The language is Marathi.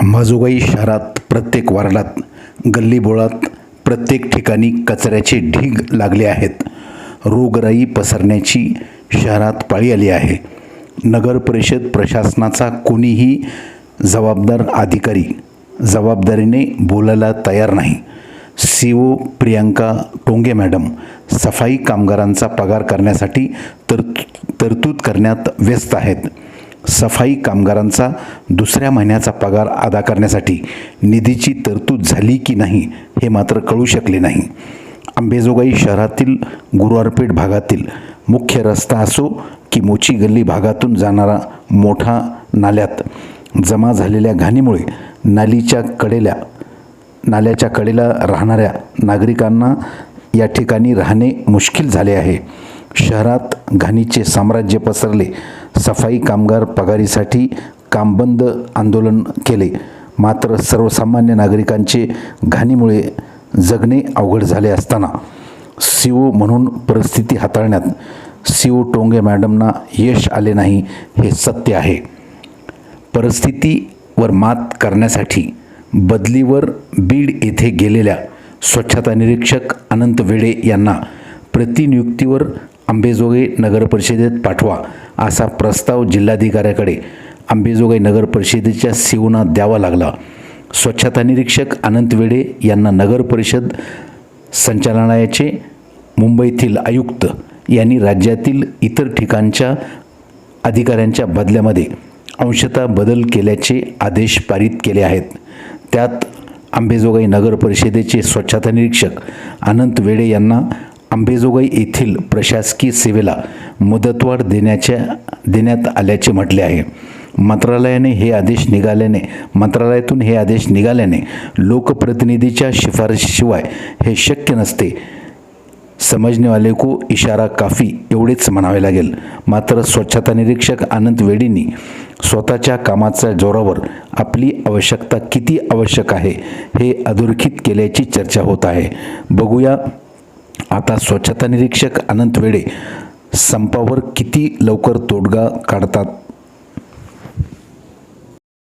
अंबाजोगाई शहरात प्रत्येक वार्डात गल्लीबोळात प्रत्येक ठिकाणी कचऱ्याचे ढीग लागले आहेत. रोगराई पसरण्याची शहरात पाळी आली आहे. नगर परिषद प्रशासनाचा कोणीही जबाबदार अधिकारी जबाबदारीने बोलायला तयार नाही. C O Priyanka Tonge madam सफाई कामगारांचा पगार करण्यासाठी तर तरतूद करण्यात व्यस्त आहेत. सफाई कामगारांचा दुसऱ्या महिन्याचा पगार अदा करण्यासाठी निधीची तरतूद झाली की नाही हे मात्र कळू शकले नाही. अंबेजोगाई शहरातील गुरुवारपेठ भागातील मुख्य रस्ता असो की मोची गल्ली भागातून जाणारा मोठा नाल्यात जमा झालेल्या घाणीमुळे नालीच्या कडेला नाल्याच्या कडेला राहणाऱ्या नागरिकांना या ठिकाणी राहणे मुश्किल झाले आहे. शहरात घाणीचे साम्राज्य पसरले सफाई कामगार पगारीसाठी कामबंद आंदोलन केले. मात्र सर्वसामान्य नागरिकांचे घाणीमुळे जगणे अवघड झाले असताना सी ओ म्हणून परिस्थिती हाताळण्यात सी ओ टोंगे मॅडमना यश आले नाही हे सत्य आहे. परिस्थितीवर मात करण्यासाठी बदलीवर बीड येथे गेलेल्या स्वच्छता निरीक्षक अनंत वेडे यांना प्रतिनियुक्तीवर अंबेजोगाई नगर परिषदेत पाठवा असा प्रस्ताव जिल्हाधिकाऱ्याकडे. अंबेजोगाई नगर परिषदेच्या द्यावा लागला. स्वच्छता निरीक्षक अनंत वेडे यांना नगर परिषद संचालनालयाचे मुंबईतील आयुक्त यांनी राज्यातील इतर ठिकाणच्या अधिकाऱ्यांच्या बदल्यामध्ये अंशतः बदल केल्याचे आदेश पारित केले आहेत. त्यात अंबेजोगाई नगर परिषदेचे स्वच्छता निरीक्षक अनंत वेडे यांना अंबेजोगाई येथील प्रशासकीय सेवेला मुदतवाढ देण्याच्या देण्यात आल्याचे म्हटले आहे. मंत्रालयाने हे आदेश निघाल्याने मंत्रालयातून हे आदेश निघाल्याने लोकप्रतिनिधीच्या शिफारशीशिवाय हे शक्य नसते. समजनेवाले को इशारा काफी एवढेच म्हणावे लागेल. मात्र स्वच्छता निरीक्षक आनंद वेडींनी स्वतःच्या कामाच्या जोरावर आपली आवश्यकता किती आवश्यक आहे हे अधोरेखित केल्याची चर्चा होत आहे. बघूया आता स्वच्छता निरीक्षक अनंत वेडे संपावर किती लवकर तोडगा काढतात?